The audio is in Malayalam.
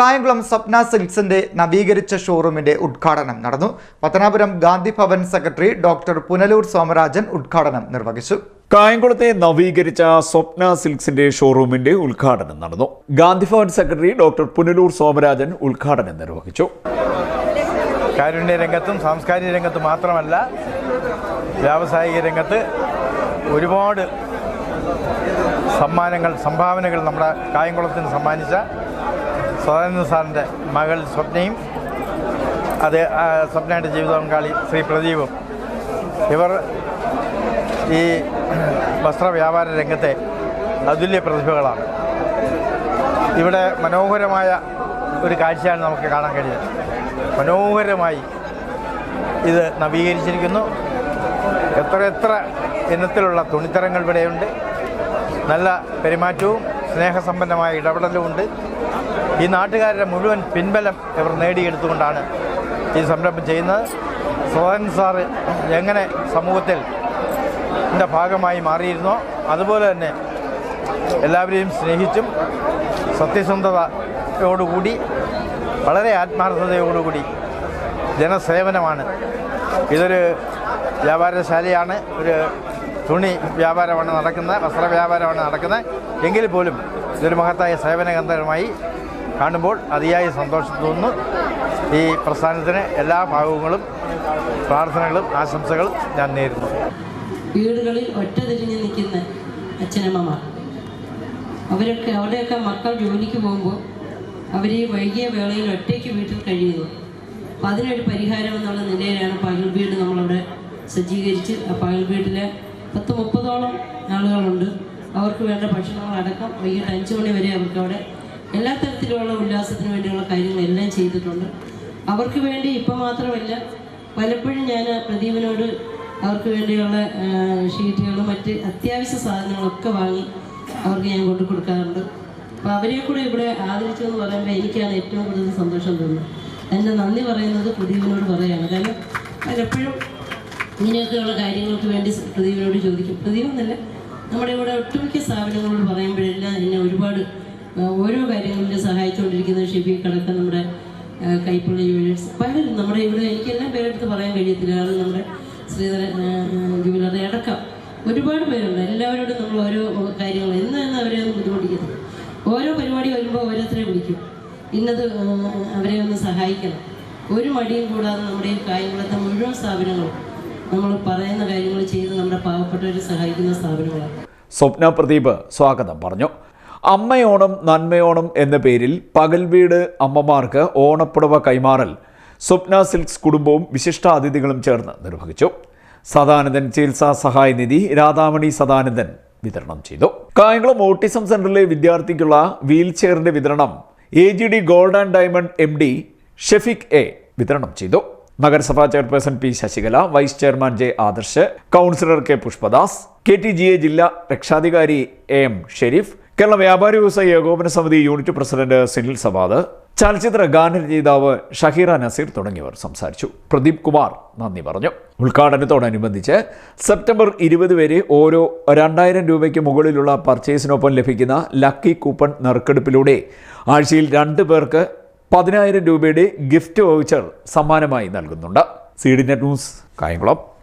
കായംകുളം സ്വപ്ന സിൽക്സിന്റെ നവീകരിച്ച ഷോറൂമിന്റെ ഉദ്ഘാടനം നടന്നു. പത്തനാപുരം ഗാന്ധി ഭവൻ സെക്രട്ടറി ഡോക്ടർ പുനലൂർ സോമരാജൻ ഉദ്ഘാടനം നിർവഹിച്ചു. കായംകുളത്തെ നവീകരിച്ച സ്വപ്ന സിൽക്സിന്റെ ഷോറൂമിന്റെ ഉദ്ഘാടനം നടന്നു. ഗാന്ധി ഭവൻ സെക്രട്ടറി ഡോക്ടർ പുനലൂർ സോമരാജൻ ഉദ്ഘാടനം നിർവഹിച്ചു. കാരുണ്യ രംഗത്തും സാംസ്കാരിക രംഗത്തും മാത്രമല്ല വ്യാവസായിക രംഗത്ത് ഒരുപാട് സമ്മാനങ്ങൾ സംഭാവനകൾ നമ്മുടെ കായംകുളത്തിന് സമ്മാനിച്ച സദാനന്ദ സാറിന്റെ മകൾ സ്വപ്നയും അത് സ്വപ്നയുടെ ജീവിത പങ്കാളി ശ്രീ പ്രദീപും. ഇവർ ഈ വസ്ത്രവ്യാപാര രംഗത്തെ അതുല്യ പ്രതിഭകളാണ്. ഇവിടെ മനോഹരമായ ഒരു കാഴ്ചയാണ് നമുക്ക് കാണാൻ കഴിയുന്നത്. മനോഹരമായി ഇത് നവീകരിച്ചിരിക്കുന്നു. എത്ര എത്ര ഇനത്തിലുള്ള തുണിത്തരങ്ങൾ ഇവിടെയുണ്ട്. നല്ല പെരുമാറ്റവും സ്നേഹസമ്പന്നമായ ഇടപെടലുമുണ്ട് ഈ നാട്ടുകാരുടെ മുഴുവൻ പിൻബലം ഇവർ നേടിയെടുത്തുകൊണ്ടാണ് ഈ സംരംഭം ചെയ്യുന്നത്. സോഹൻ സാറ് എങ്ങനെ സമൂഹത്തിൽ ഇതിന്റെ ഭാഗമായി മാറിയിരുന്നോ അതുപോലെ തന്നെ എല്ലാവരെയും സ്നേഹിച്ചും സത്യസന്ധതയോടുകൂടി വളരെ ആത്മാർത്ഥതയോടുകൂടി ജനസേവനമാണ്. ഇതൊരു വ്യാപാരശാലയാണ് ഒരു തുണി വ്യാപാരമാണ് നടക്കുന്നത് വസ്ത്ര വ്യാപാരമാണ് നടക്കുന്നത്. എങ്കിൽ പോലും ഇതൊരു മഹത്തായ സേവന കേന്ദ്രമായി കാണുമ്പോൾ അതിയായ സന്തോഷം തോന്നുന്നു. ഈ പ്രസ്ഥാനത്തിന് എല്ലാ ഭാഗങ്ങളും പ്രാർത്ഥനകളും ആശംസകളും ഞാൻ നേരുന്നു. വീടുകളിൽ ഒറ്റ തിരിഞ്ഞ് നിൽക്കുന്ന അച്ഛനമ്മമാർ അവരൊക്കെ അവരുടെയൊക്കെ മക്കൾ ജോലിക്ക് പോകുമ്പോൾ അവർ ഈ വൈകിയ വേളയിൽ ഒറ്റയ്ക്ക് വീട്ടിൽ കഴിയുന്നു. അപ്പം അതിനൊരു പരിഹാരം എന്നുള്ള നിലയിലാണ് പകൽ വീട് നമ്മളവിടെ സജ്ജീകരിച്ച് ആ പകൽ വീട്ടിലെ പത്ത് മുപ്പതോളം ആളുകളുണ്ട്. അവർക്ക് വേണ്ട ഭക്ഷണങ്ങളടക്കം വൈകിട്ട് അഞ്ച് മണി വരെ അവർക്ക് അവിടെ എല്ലാ തരത്തിലുള്ള ഉല്ലാസത്തിന് വേണ്ടിയുള്ള കാര്യങ്ങളെല്ലാം ചെയ്തിട്ടുണ്ട്. അവർക്ക് വേണ്ടി ഇപ്പം മാത്രമല്ല പലപ്പോഴും ഞാൻ പ്രദീപിനോട് അവർക്ക് വേണ്ടിയുള്ള ഷീറ്റുകളും മറ്റ് അത്യാവശ്യ സാധനങ്ങളൊക്കെ വാങ്ങി അവർക്ക് ഞാൻ കൊണ്ടു കൊടുക്കാറുണ്ട്. അപ്പോൾ അവരെ കൂടെ ഇവിടെ ആദരിച്ചു എന്ന് പറയുമ്പോൾ എനിക്കാണ് ഏറ്റവും കൂടുതൽ സന്തോഷം തോന്നുന്നത്. എന്റെ നന്ദി പറയുന്നത് പ്രദീപിനോട് പറയുകയാണ്. കാരണം പലപ്പോഴും ഇങ്ങനെയൊക്കെയുള്ള കാര്യങ്ങൾക്ക് വേണ്ടി പ്രദീപിനോട് ചോദിക്കും. പ്രദീപെന്നല്ല നമ്മുടെ ഇവിടെ ഒട്ടുമിക്ക സ്ഥാപനങ്ങളോട് പറയുമ്പോഴെല്ലാം എന്നെ ഒരുപാട് ഓരോ കാര്യങ്ങളിലും സഹായിച്ചുകൊണ്ടിരിക്കുന്ന ഷെഫി കടക്ക നമ്മുടെ കൈപ്പുള്ള ജുവലേഴ്സ് പലരും നമ്മുടെ ഇവിടെ എനിക്കെല്ലാം പേരെടുത്ത് പറയാൻ കഴിയത്തില്ല. കാരണം നമ്മുടെ ശ്രീധര ജുവലറി അടക്കം. ഒരുപാട് പേരുണ്ട്. എല്ലാവരോടും നമ്മൾ ഓരോ കാര്യങ്ങൾ എന്ന് എന്ന് അവരെ ഒന്ന് ബുദ്ധിമുട്ടിക്കുന്നത് ഓരോ പരിപാടി വരുമ്പോൾ ഓരോരുത്തരെ വിളിക്കും. ഇന്നത് അവരെ ഒന്ന് സഹായിക്കണം. ഒരു മടിയും കൂടാതെ നമ്മുടെ കായംകുളത്തെ മുഴുവൻ സ്ഥാപനങ്ങളും നമ്മൾ പറയുന്ന കാര്യങ്ങൾ ചെയ്ത് നമ്മുടെ പാവപ്പെട്ടവരെ സഹായിക്കുന്ന സ്ഥാപനങ്ങളാണ്. സ്വപ്ന പ്രദീപ് സ്വാഗതം പറഞ്ഞു. അമ്മയോണം നന്മയോണം എന്ന പേരിൽ പകൽ വീട് അമ്മമാർക്ക് ഓണപ്പുടവ കൈമാറൽ സ്വപ്ന സിൽക്സ് കുടുംബവും വിശിഷ്ടാതിഥികളും ചേർന്ന് നിർവഹിച്ചു. സദാനന്ദൻ ചികിത്സാ സഹായ നിധി രാധാമണി സദാനന്ദൻ വിതരണം ചെയ്തു. കായംകുളം ഓട്ടിസം സെന്ററിലെ വിദ്യാർത്ഥിക്കുള്ള വീൽ ചെയറിന്റെ വിതരണം A G D gold and diamond M D Shefik A വിതരണം ചെയ്തു. നഗരസഭാ chairperson P Sasikala vice chairman J Adarsh councillor K Pushpadas K T G A ജില്ലാ രക്ഷാധികാരി എ എം ഷെരീഫ് കേരള വ്യാപാരി വ്യവസായ ഏകോപന സമിതി യൂണിറ്റ് പ്രസിഡന്റ് സുനിൽ സവാദ് ചലച്ചിത്ര ഗാനരചയിതാവ് ഷഹീറ നസീർ തുടങ്ങിയവർ സംസാരിച്ചു. പ്രദീപ് കുമാർ നന്ദി പറഞ്ഞു. ഉദ്ഘാടനത്തോടനുബന്ധിച്ച് സെപ്റ്റംബർ ഇരുപത് വരെ ഓരോ രണ്ടായിരം രൂപയ്ക്ക് മുകളിലുള്ള പർച്ചേസിനൊപ്പം ലഭിക്കുന്ന ലക്കി കൂപ്പൺ നറുക്കെടുപ്പിലൂടെ ആഴ്ചയിൽ രണ്ട് പേർക്ക് പതിനായിരം രൂപയുടെ ഗിഫ്റ്റ് വൗച്ചർ സമ്മാനമായി നൽകുന്നുണ്ട്. C D net news Kayamkulam.